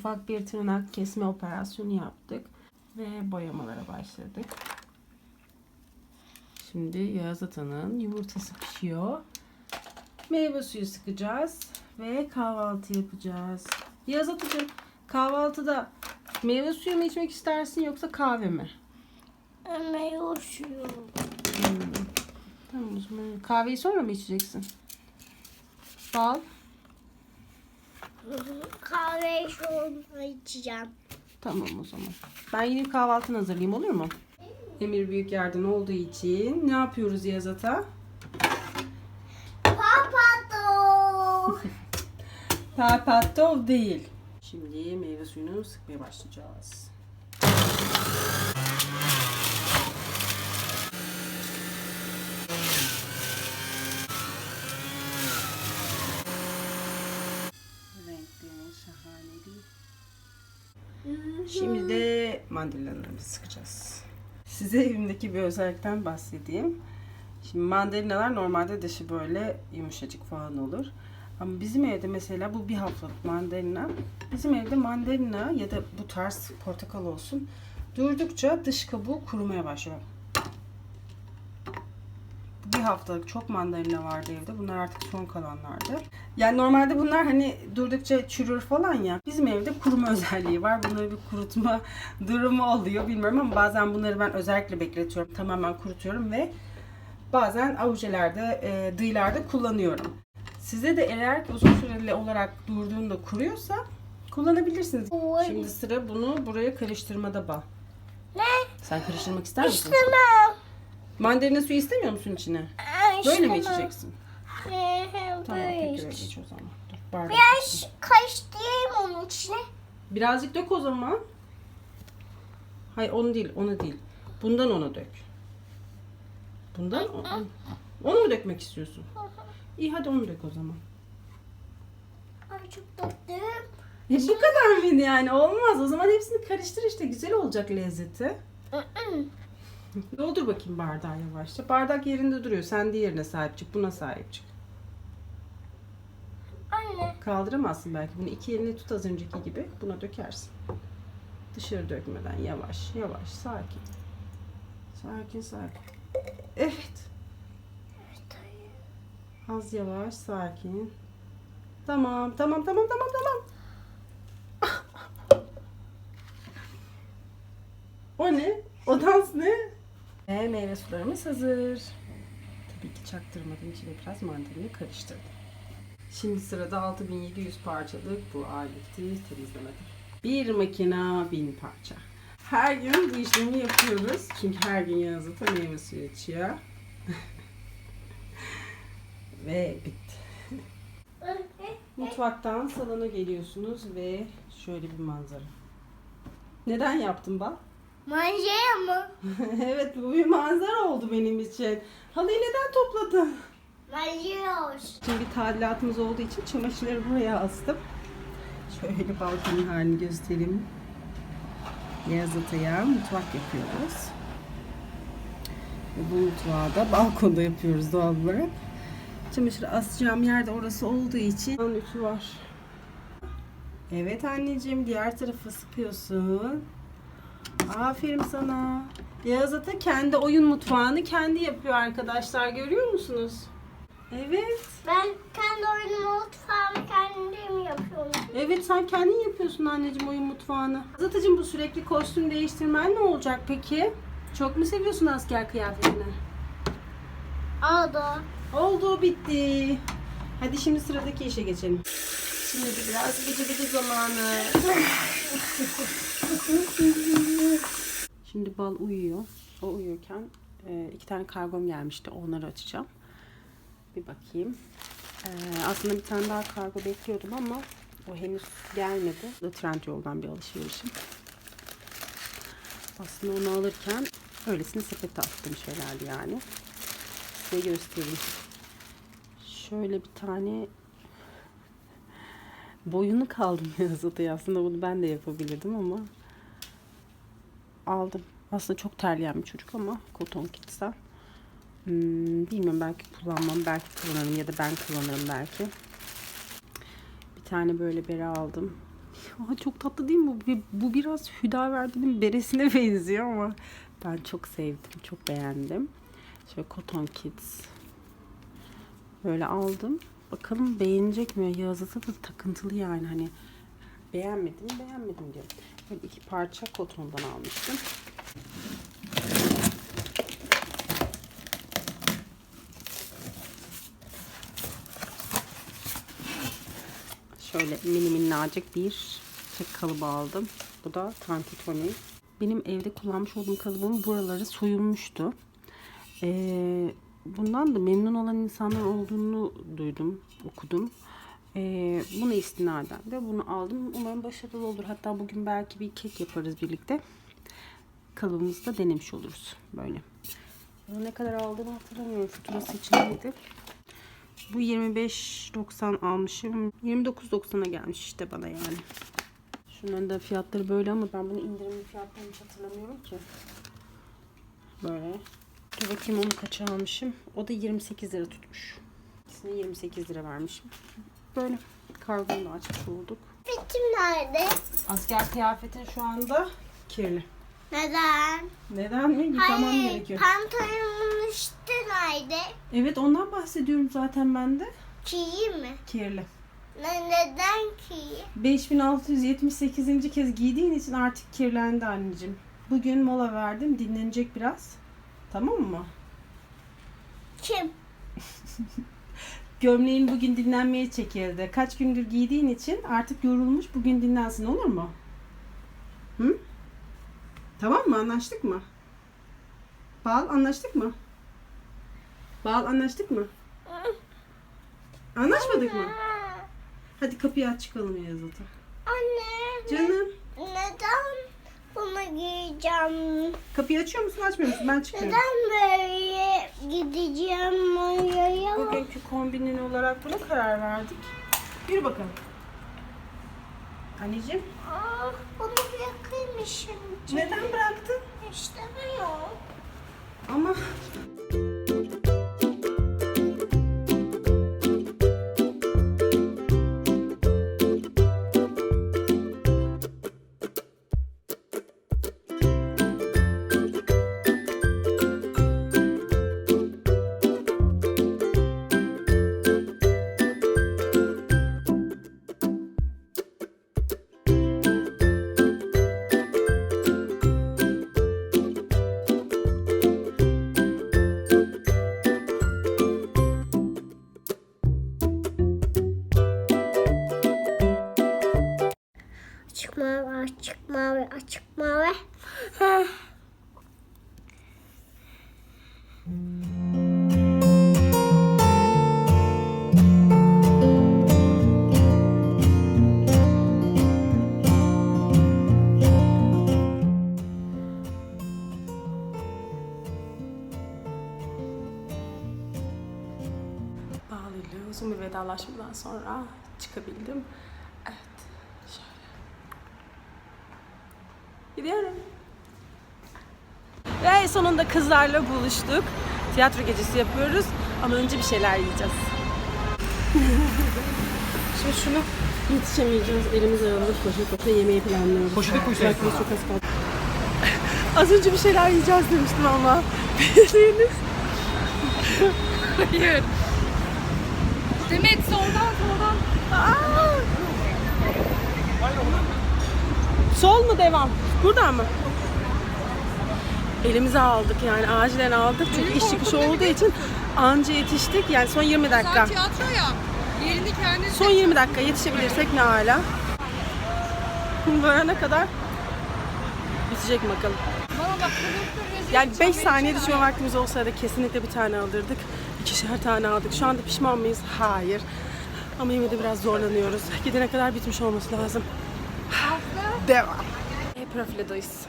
Ufak bir tırnak kesme operasyonu yaptık. Ve boyamalara başladık. Şimdi Yağız Ata'nın yumurtası pişiyor. Meyve suyu sıkacağız. Ve kahvaltı yapacağız. Yağız Ata'cığım kahvaltıda meyve suyu mu içmek istersin yoksa kahve mi? Meyve suyu. Hmm. Tamam o zaman kahveyi sonra mı içeceksin? Bal. Kahve sonra içeceğim. Tamam o zaman. Ben gidip kahvaltını hazırlayayım olur mu? Emir büyük yerden olduğu için ne yapıyoruz Yağız Ata? Papato. Papato değil. Şimdi meyve suyunu sıkmaya başlayacağız. Şimdi de mandalinalarımızı sıkacağız. Size evimdeki bir özellikten bahsedeyim. Şimdi mandalinalar normalde dışı böyle yumuşacık falan olur. Ama bizim evde mesela bu bir haftalık mandalina. Bizim evde mandalina ya da bu tarz portakal olsun. Durdukça dış kabuğu kurumaya başlıyor. Bir haftalık çok mandalina vardı evde. Bunlar artık son kalanlardı. Yani normalde bunlar hani durdukça çürür falan ya. Bizim evde kuruma özelliği var. Bunları bir kurutma durumu oluyor bilmiyorum ama bazen bunları ben özellikle bekletiyorum. Tamamen kurutuyorum ve bazen avujelerde, e, dıylarda kullanıyorum. Size de eğer ki uzun süreli olarak durduğunda kuruyorsa kullanabilirsiniz. Şimdi sıra bunu buraya karıştırmada bal. Ne? Sen karıştırmak ister misin? İstemem. Mandalina suyu istemiyor musun içine? Böyle mi içeceksin? Tamam öyle iç. o zaman. Dur bardak. Biraz karıştırayım onun içine. Birazcık dök o zaman. Hayır onu değil, onu değil. Bundan ona dök. Bundan o- onu, onu mu dökmek istiyorsun? İyi hadi onu dök o zaman. Ay çok tatlı. E, bu kadar mıydı yani? Olmaz. O zaman hepsini karıştır işte. Güzel olacak lezzeti. Doldur bakayım bardağı yavaşça. Bardak yerinde duruyor. Sen diğerine sahip çık. Buna sahip çık. Anne. Kaldıramazsın belki. Bunu iki eline tut az önceki gibi. Buna dökersin. Dışarı dökmeden yavaş yavaş sakin. Sakin sakin. Evet. Az yavaş sakin. Tamam tamam tamam tamam tamam. o ne? O dans ne? Ve meyve sularımız hazır. Tabii ki çaktırmadım. İçine biraz mandalina karıştırdım. Şimdi sırada 6700 parçalık bu aleti temizlemedim. Bir makina bin parça. Her gün bu işlemi yapıyoruz. Çünkü her gün Yağız'a meyve suyu içiyor. Ve bitti. Mutfaktan salona geliyorsunuz ve şöyle bir manzara. Neden yaptın bak? Manjaya mı? evet bu bir manzara oldu benim için. Halıyı neden topladın? Manjaya Şimdi bir tadilatımız olduğu için çamaşırları buraya astım. Şöyle balkonun halini göstereyim. Yaz Ata'ya mutfak yapıyoruz. Ve bu mutfağı da balkonda yapıyoruz doğal olarak. Çamaşırı asacağım yerde orası olduğu için ütü var. Evet anneciğim diğer tarafı sıkıyorsun. Aferin sana. Yağız Ata kendi oyun mutfağını kendi yapıyor arkadaşlar görüyor musunuz? Evet. Ben kendi oyunumu mutfağımı kendim yapıyorum. Evet sen kendin yapıyorsun anneciğim oyun mutfağını. Zatıcığım bu sürekli kostüm değiştirmen ne olacak peki? Çok mu seviyorsun asker kıyafetini? Aldı. Oldu bitti. Hadi şimdi sıradaki işe geçelim. Şimdi biraz gece gece zamanı. Şimdi bal uyuyor. O uyurken e, iki tane kargom gelmişti. Onları açacağım. Bir bakayım. E, aslında bir tane daha kargo bekliyordum ama o henüz gelmedi. Trend yoldan bir alışverişim. Aslında onu alırken öylesine sepete attığım şeylerdi yani. Size göstereyim. Şöyle bir tane boyunu kaldım yazıda. Aslında bunu ben de yapabilirdim ama aldım. Aslında çok terleyen bir çocuk ama Cotton Kids'ten. Hmm, bilmiyorum belki kullanmam, belki kullanırım ya da ben kullanırım belki. tane böyle bere aldım. Aa, çok tatlı değil mi? Bu, bu biraz Hüdaverdi'nin beresine benziyor ama ben çok sevdim. Çok beğendim. Şöyle Cotton Kids. Böyle aldım. Bakalım beğenecek mi? Yazısı da takıntılı yani hani beğenmedim beğenmedim diyor. Böyle iki parça kotondan almıştım. Şöyle mini minnacık bir tek kalıbı aldım. Bu da Tantitoni. Benim evde kullanmış olduğum kalıbın buraları soyulmuştu. Ee, bundan da memnun olan insanlar olduğunu duydum, okudum. Ee, buna istinaden de bunu aldım. Umarım başarılı olur. Hatta bugün belki bir kek yaparız birlikte. Kalıbımızı da denemiş oluruz. Böyle. Bunu ne kadar aldığımı hatırlamıyorum. Faturası içindeydi. Bu 25.90 almışım. 29.90'a gelmiş işte bana yani. Şunların da fiyatları böyle ama ben bunu indirimli fiyatlarını hiç hatırlamıyorum ki. Böyle. Dur bakayım onu kaça almışım. O da 28 lira tutmuş. İkisine 28 lira vermişim. Böyle. Kargonu da açmış olduk. Bitim nerede? Asker kıyafetin şu anda kirli. Neden? Neden mi? Yıkamam Hayır, gerekiyor. pantolonun üstü nerede? Evet ondan bahsediyorum zaten ben de. Kiyi mi? Kirli. Ne, neden kiyi? 5678. kez giydiğin için artık kirlendi anneciğim. Bugün mola verdim. Dinlenecek biraz. Tamam mı? Kim? Gömleğin bugün dinlenmeye çekildi. Kaç gündür giydiğin için artık yorulmuş. Bugün dinlensin olur mu? Hı? Tamam mı? Anlaştık mı? Bal anlaştık mı? Bal anlaştık mı? Anlaşmadık mı? Hadi kapıyı aç çıkalım Yazıltı. Anne. Canım. Neden bunu giyeceğim? Kapıyı açıyor musun açmıyor musun? Ben çıkıyorum. Neden böyle gideceğim oraya? Bugünkü kombinin olarak buna karar verdik. Yürü bakalım. Anneciğim. Aa, bunu bırakayım şimdi. Neden bıraktın? İstemiyorum. Ama vedalaşmadan sonra çıkabildim. Evet. Şöyle. Gidiyorum. Ve sonunda kızlarla buluştuk. Tiyatro gecesi yapıyoruz. Ama önce bir şeyler yiyeceğiz. Şimdi şunu yetişemeyeceğiz. Elimiz ayağımız koşa koşa yemeği planlıyoruz. Belki de çok az kaldı. Az önce bir şeyler yiyeceğiz demiştim ama. Bildiğiniz. Hayır. Demet soldan soldan. Sol mu devam? Buradan mı? Elimize aldık yani acilen aldık çünkü iş çıkışı olduğu için anca yetiştik yani son 20 dakika. Sen tiyatro ya. Yerini kendin Son 20 dakika yetişebilirsek ne hala. Varana kadar bitecek bakalım. Bana bak Yani 5 saniye düşme vaktimiz olsaydı kesinlikle bir tane alırdık. İkişer tane aldık. Şu anda pişman mıyız? Hayır. Ama yine de biraz zorlanıyoruz. Gidene kadar bitmiş olması lazım. Devam. E profiladayız.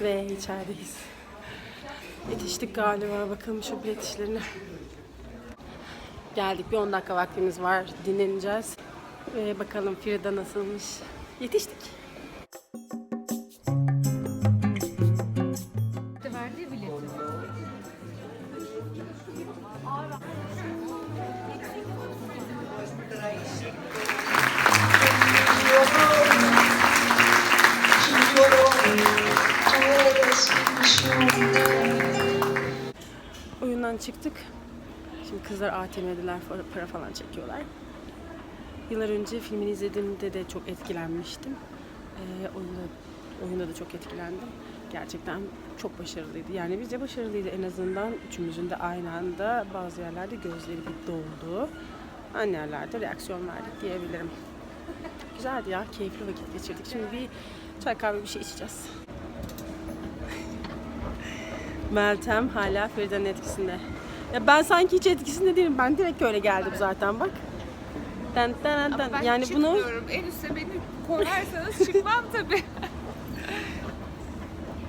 Ve içerideyiz. Yetiştik galiba. Bakalım şu bilet işlerine. Geldik. Bir 10 dakika vaktimiz var. Dinleneceğiz. Ve bakalım Frida nasılmış. Yetiştik. Oyundan çıktık. Şimdi kızlar ATM'deler para falan çekiyorlar. Yıllar önce filmini izlediğimde de çok etkilenmiştim. Ee, oyunda, oyunda da çok etkilendim. Gerçekten çok başarılıydı. Yani bizce başarılıydı en azından. Üçümüzün de aynı anda bazı yerlerde gözleri bir doldu. Aynı yerlerde reaksiyon verdik diyebilirim. Güzeldi ya, keyifli vakit geçirdik. Şimdi bir çay kahve bir şey içeceğiz. Meltem hala Feride'nin etkisinde. Ya ben sanki hiç etkisinde değilim. Ben direkt öyle geldim zaten bak. Den, den, den. Ben Yani bunu çıkmıyorum. En üstte beni koyarsanız çıkmam tabii.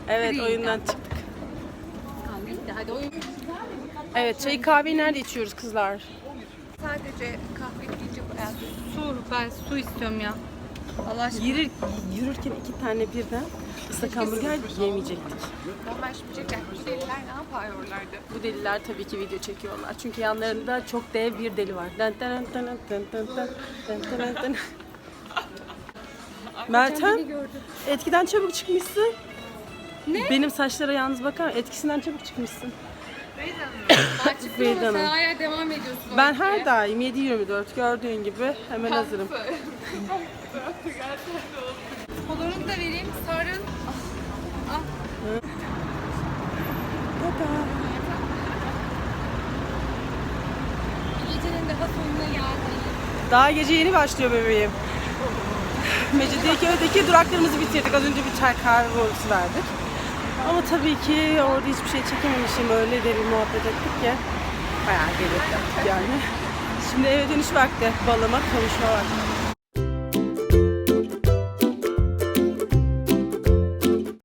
evet oyundan çıktık. Evet çayı kahveyi nerede içiyoruz kızlar? Sadece kahve yani su. Ben su istiyorum ya. Allah aşkına. Yürür, yürürken iki tane birden ıslak hamburger yemeyecektik. Ben şimdi çeker. Bu deliler ne yapıyorlardı? Bu deliler tabii ki video çekiyorlar. Çünkü yanlarında çok dev bir deli var. Den. Meltem etkiden çabuk çıkmışsın. Ne? Benim saçlara yalnız bakar etkisinden çabuk çıkmışsın. Sen Hanım. hala devam ediyorsun. o Ben işe. her daim 7-24 gördüğün gibi hemen hazırım. Kolorunu da vereyim. Sarın. Ah, ah. Gecenin daha sonuna geldik. Daha gece yeni başlıyor bebeğim. Mecidiyeköy'deki duraklarımızı bitirdik. Az önce bir çay kahve molası verdik. Ama tabii ki orada hiçbir şey çekememişim. Öyle de bir muhabbet ettik ki. Bayağı yaptık yani. Şimdi eve dönüş vakti. Balama kavuşma vakti.